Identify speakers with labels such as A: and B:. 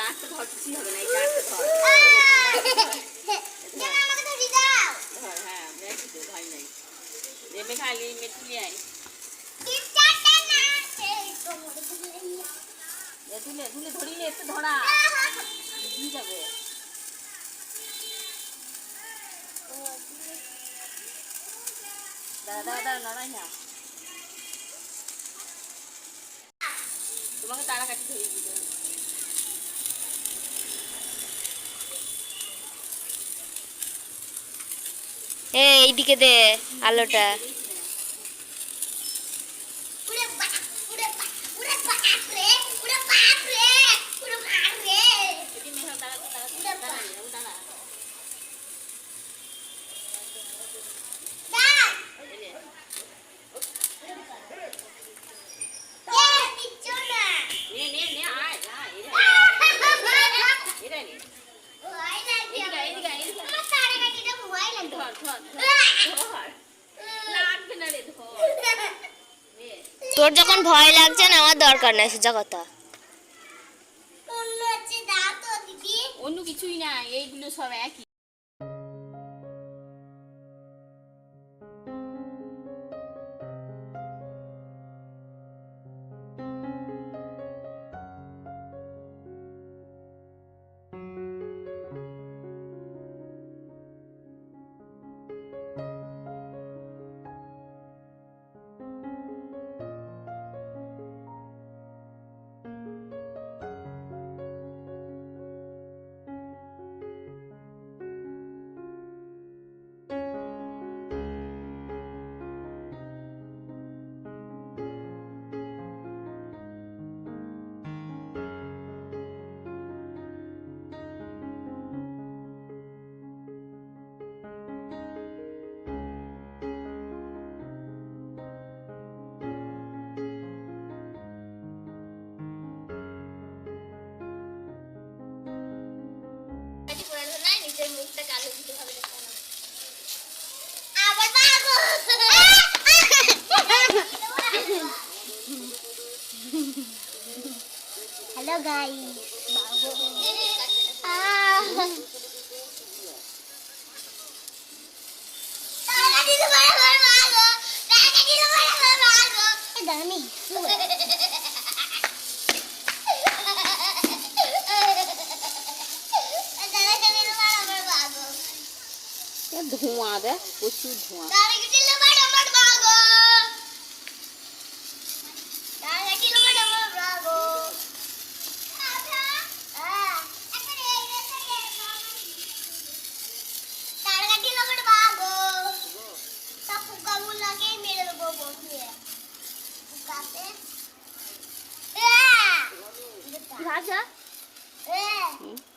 A: ডাঁটটা ধর কিছুই হবে না এই ডাঁটটা ধর
B: ধরি
A: হ্যাঁ দেখি তো ভাই নাই। দেবে খালি মেটুলি আই
B: কিপটাটা না এই কোমরে ধরে নিয়ে
A: এ তুলে তুলে ধরি নে একটু ধরা। দিয়ে যাবে। দাঁড়া দাঁড়া লড়াই না। তোমাকে তারা কাটি ধরিয়ে দিতে
C: এ এইদিকে দে আলোটা।
B: তোর
C: যখন ভয় লাগছে না আমার দরকার নাই সোজা কথা।
B: অন্য
A: কিছুই না এইগুলো সব একই।
B: মুখটা কালো দিতে হবে আবার বাগো হ্যালো धुआँ
A: आवे उसू धुआँ Raja?
B: Eh.
A: Hmm?